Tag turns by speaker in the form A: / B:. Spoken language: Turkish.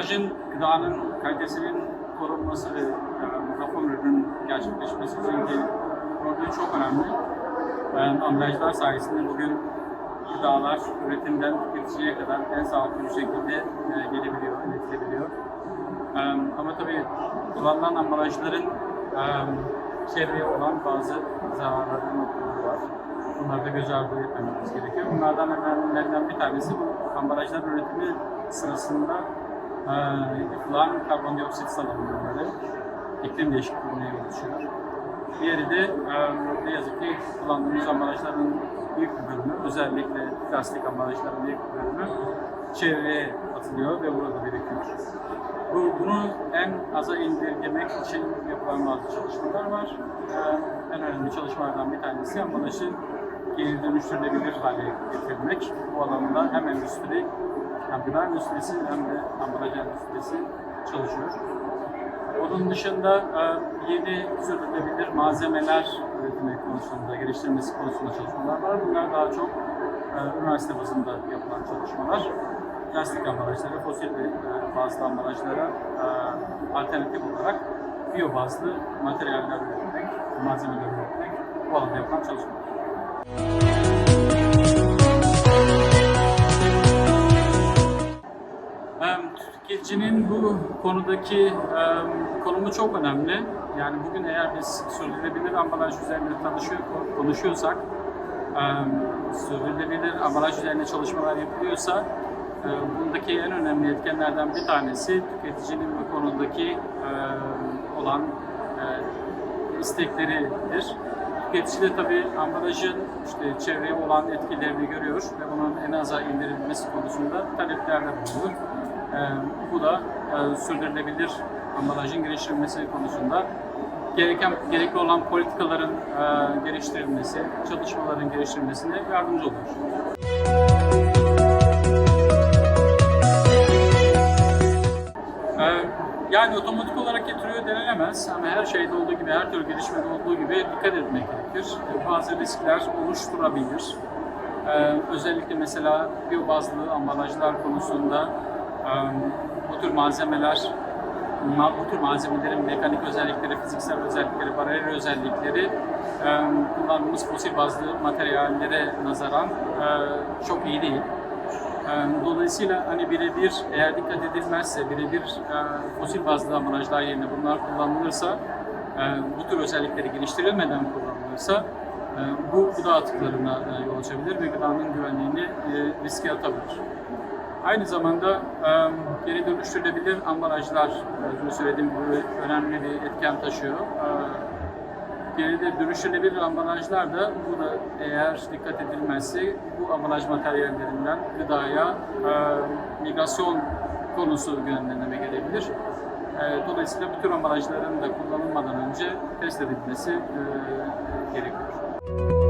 A: gıdanın kalitesinin korunması ve e, rafon ürünün gerçekleşmesi ki burada çok önemli. E, ambalajlar sayesinde bugün gıdalar üretimden tüketiciye kadar en sağlıklı bir şekilde e, gelebiliyor, iletilebiliyor. Ama tabii kullanılan ambalajların e, çevreye olan bazı zararları noktaları var. Bunları da göz ardı etmememiz gerekiyor. Bunlardan önemlilerinden bir tanesi bu ambalajlar üretimi sırasında e, yapılan karbondioksit salınımları iklim değişikliğine yol açıyor. Diğeri de e, ne yazık ki kullandığımız ambalajların büyük bir bölümü, özellikle plastik ambalajların büyük bir bölümü çevreye atılıyor ve burada birikiyor. Bu, bunu en aza indirgemek için yapılan bazı çalışmalar var. Ee, en önemli çalışmalardan bir tanesi ambalajı geri dönüştürülebilir hale getirmek. Bu alanda hem endüstri, hem gıda endüstrisi hem de ambalaj endüstrisi çalışıyor. Onun dışında e, yeni sürdürülebilir malzemeler üretimi konusunda, geliştirilmesi konusunda çalışmalar var. Bunlar daha çok e, üniversite bazında yapılan çalışmalar. Plastik ambalajlara, fosil e, bazlı ambalajlara alternatif olarak biyo bazlı materyaller üretmek, malzemeler üretmek bu alanda yapılan çalışmalar. Konudaki konumu çok önemli. Yani bugün eğer biz sürdürülebilir ambalaj üzerinde tanışıyor, konuşuyorsak, sürdürülebilir ambalaj üzerine çalışmalar yapılıyorsa, bundaki en önemli etkenlerden bir tanesi tüketicinin bu konudaki olan istekleridir. Tüketici de tabii ambalajın işte çevreye olan etkilerini görüyor ve bunun en aza indirilmesi konusunda taleplerde bulunuyor. Ee, bu da e, sürdürülebilir ambalajın geliştirilmesi konusunda gereken gerekli olan politikaların e, geliştirilmesi, çalışmaların geliştirilmesine yardımcı olur. Ee, Yani otomatik olarak getiriyor denilemez ama her şeyde olduğu gibi, her türlü gelişmede olduğu gibi dikkat etmek gerekir. Ee, Bazı riskler oluşturabilir. Ee, özellikle mesela biyobazlı ambalajlar konusunda e, bu tür malzemeler, ma- bu tür malzemelerin mekanik özellikleri, fiziksel özellikleri, bariyer özellikleri kullandığımız fosil bazlı materyallere nazaran e, çok iyi değil. Dolayısıyla hani birebir eğer dikkat edilmezse, birebir e, fosil bazlı ambalajlar yerine bunlar kullanılırsa, e, bu tür özellikleri geliştirilmeden kullanılırsa bu gıda atıklarına yol açabilir ve gıdanın güvenliğini riske atabilir. Aynı zamanda geri dönüştürülebilir ambalajlar, e, bunu söylediğim gibi önemli bir etken taşıyor. E, Geride dönüştürülebilir ambalajlar da bu da eğer dikkat edilmezse bu ambalaj materyallerinden gıdaya migrasyon konusu gündeme gelebilir. Dolayısıyla bu tür ambalajların da kullanılmadan önce test edilmesi gerekiyor.